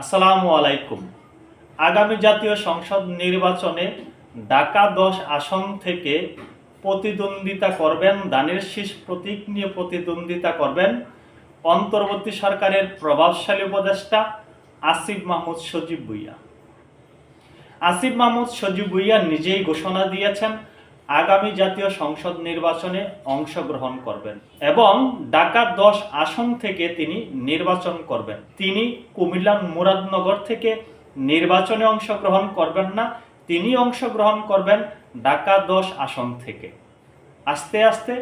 আসসালামু আলাইকুম। আগামী জাতীয় সংসদ নির্বাচনে ঢাকা দশ আসন থেকে প্রতিদ্বন্দ্বিতা করবেন দানের শীষ প্রতীক নিয়ে প্রতিদ্বন্দ্বিতা করবেন অন্তর্বর্তী সরকারের প্রভাবশালী উপদেষ্টা আসিফ মাহমুদ সজীব ভুইয়া। আসিফ মাহমুদ সজীব ভুইয়া নিজেই ঘোষণা দিয়েছেন আগামী জাতীয় সংসদ নির্বাচনে অংশগ্রহণ করবেন এবং ঢাকা দশ আসন থেকে তিনি নির্বাচন করবেন। তিনি কুমিল্লার মুরাদনগর থেকে নির্বাচনে অংশগ্রহণ করবেন না, তিনি অংশগ্রহণ করবেন ঢাকা দশ আসন থেকে। আস্তে আস্তে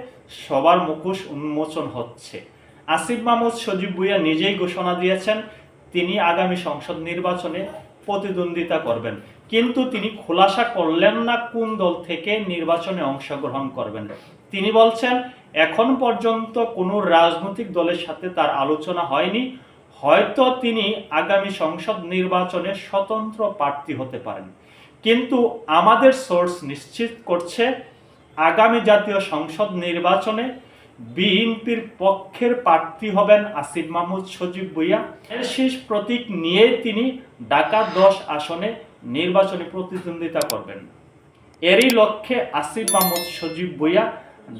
সবার মুখোশ উন্মোচন হচ্ছে। আসিফ মাহমুদ সজীব ভুইয়া নিজেই ঘোষণা দিয়েছেন, তিনি আগামী সংসদ নির্বাচনে প্রতিদ্বন্দ্বিতা করবেন। কিন্তু তিনি খোলাসা করলেন না কোন দল থেকে নির্বাচনে অংশগ্রহণ করবেন। তিনি বলছেন, এখন পর্যন্ত কোনো রাজনৈতিক দলের সাথে তার আলোচনা হয়নি। হয়তো তিনি আগামী সংসদ নির্বাচনে স্বতন্ত্র প্রার্থী হতে পারেন। কিন্তু আমাদের সোর্স নিশ্চিত করছে, আগামী জাতীয় সংসদ নির্বাচনে বিএনপির পক্ষের প্রার্থী হবেন আসিফ মাহমুদ সজীব ভুইয়া। শেষ প্রতীক নিয়ে তিনি ঢাকা দশ আসনে নির্বাচনে প্রতিদ্বন্দ্বিতা করবেন। এরই লক্ষ্যে আসিফ মাহমুদ, সজীব ভুইয়া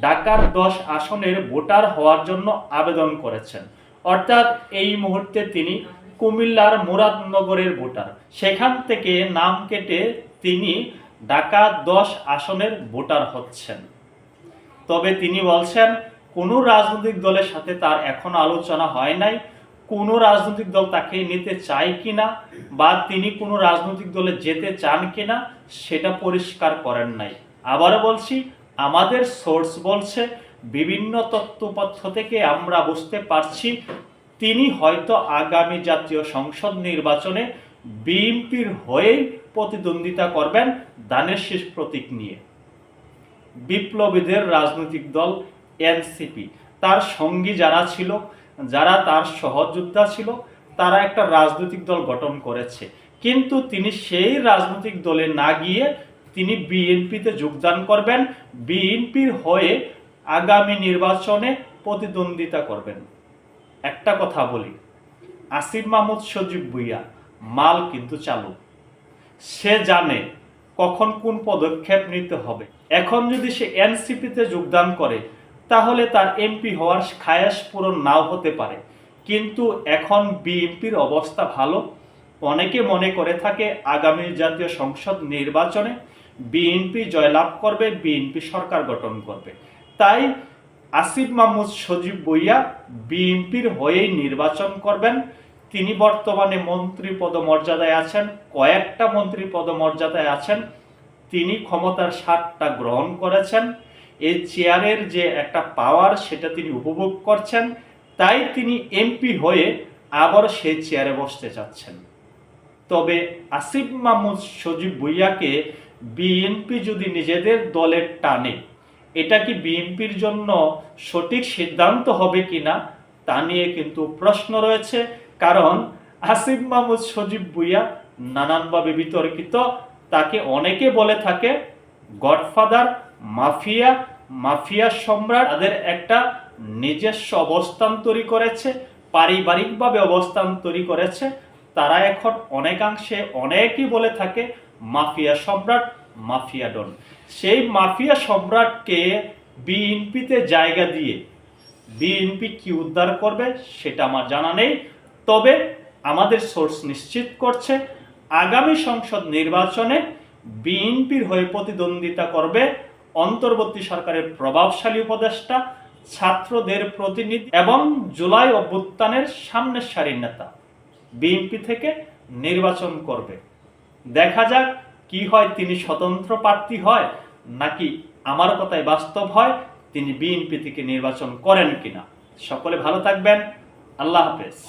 ঢাকার দশ আসনের ভোটার হওয়ার জন্য আবেদন করেছেন। অর্থাৎ এই মুহূর্তে তিনি কুমিল্লার মুরাদনগরের ভোটার। সেখান থেকে নাম কেটে তিনি ঢাকা দশ আসনের ভোটার হচ্ছেন। তবে তিনি বলছেন, কোনো রাজনৈতিক দলের সাথে তার এখন আলোচনা হয় নাই। কোনো রাজনৈতিক দল তাকে নিতে চায় কিনা বা তিনি কোনো রাজনৈতিক দলে যেতে চান কিনা সেটা পরিষ্কার করেন নাই। আবারও বলছি, আমাদের সোর্স বলছে, বিভিন্ন তথ্যপত্র থেকে আমরা বুঝতে পারছি, তিনি হয়তো আগামী জাতীয় সংসদ নির্বাচনে বিএনপির হয়েই প্রতিদ্বন্দ্বিতা করবেন দানের শেষ প্রতীক নিয়ে। বিপ্লবীদের রাজনৈতিক দল এনসিপি। তার সঙ্গী যারা ছিল যারা তার সহযোদ্ধা ছিল, তারা একটা রাজনৈতিক দল গঠন করেছে। কিন্তু তিনি সেই রাজনৈতিক দলে না গিয়ে তিনি বিএনপিতে যোগদান করবেন, বিএনপির হয়ে আগামী নির্বাচনে প্রতিদ্বন্দ্বিতা করবেন। একটা কথা বলি, আসিফ মাহমুদ সজীব ভুইয়া, মাল কিন্তু চালু। সে জানে কখন কোন পদক্ষেপ নিতে হবে। এখন যদি সে এনসিপিতে যোগদান করে তাহলে তার এমপি হওয়ার খায়াস পূরণ নাও হতে পারে। কিন্তু এখন বিএনপির অবস্থা ভালো। অনেকে মনে করে থাকে আগামী জাতীয় সংসদ নির্বাচনে বিএনপি জয়লাভ করবে বিএনপি সরকার গঠন করবে। তাই আসিফ মাহমুদ সজীব বইয়া বিএনপির হয়েই নির্বাচন করবেন। তিনি বর্তমানে মন্ত্রী পদমর্যাদায় আছেন, কয়েকটা মন্ত্রী পদমর্যাদায় আছেন। তিনি ক্ষমতার স্বাদটা গ্রহণ করেছেন। এই চেয়ারের যে একটা পাওয়ার সেটা তিনি উপভোগ করছেন, তাই তিনি এমপি হয়ে আবার সেই চেয়ারে বসতে চাচ্ছেন। তবে আসিফ মাহমুদ সজীব ভুইয়াকে বিএনপি যদি নিজেদের দলের টানে, এটা কি বিএনপির জন্য সঠিক সিদ্ধান্ত হবে কিনা তা নিয়ে কিন্তু প্রশ্ন রয়েছে, কারণ আসিফ মাহমুদ সজীব ভুইয়া নানানভাবে বিতর্কিত, তাকে অনেকে বলে থাকে, গডফাদার, মাফিয়া মাফিয়া সম্রাট তাদের একটা নিজস্ব অবস্থান তৈরি করেছে, পারিবারিকভাবে অবস্থান তৈরি করেছে। তারা এখন অনেকাংশে অনেকেই বলে থাকে, মাফিয়া সম্রাট, মাফিয়া ডন। সেই মাফিয়া সম্রাটকে বিএনপিতে জায়গা দিয়ে, বিএনপি কি উদ্ধার করবে সেটা আমার জানা নেই। তবে আমাদের সোর্স নিশ্চিত করছে, আগামী সংসদ নির্বাচনে বিএনপির হয়ে প্রতিদ্বন্দ্বিতা করবে অন্তর্বর্তী সরকারের প্রভাবশালী উপদেষ্টা, ছাত্রদের প্রতিনিধি এবং জুলাই অভ্যুত্থানের সামনের সারির নেতা। বিএনপি থেকে নির্বাচন করবে। দেখা যাক কি হয়, তিনি স্বতন্ত্র প্রার্থী হয় নাকি আমার কথায় বাস্তব হয়, তিনি বিএনপি থেকে নির্বাচন করেন কিনা। সকলে ভালো থাকবেন। আল্লাহ হাফেজ।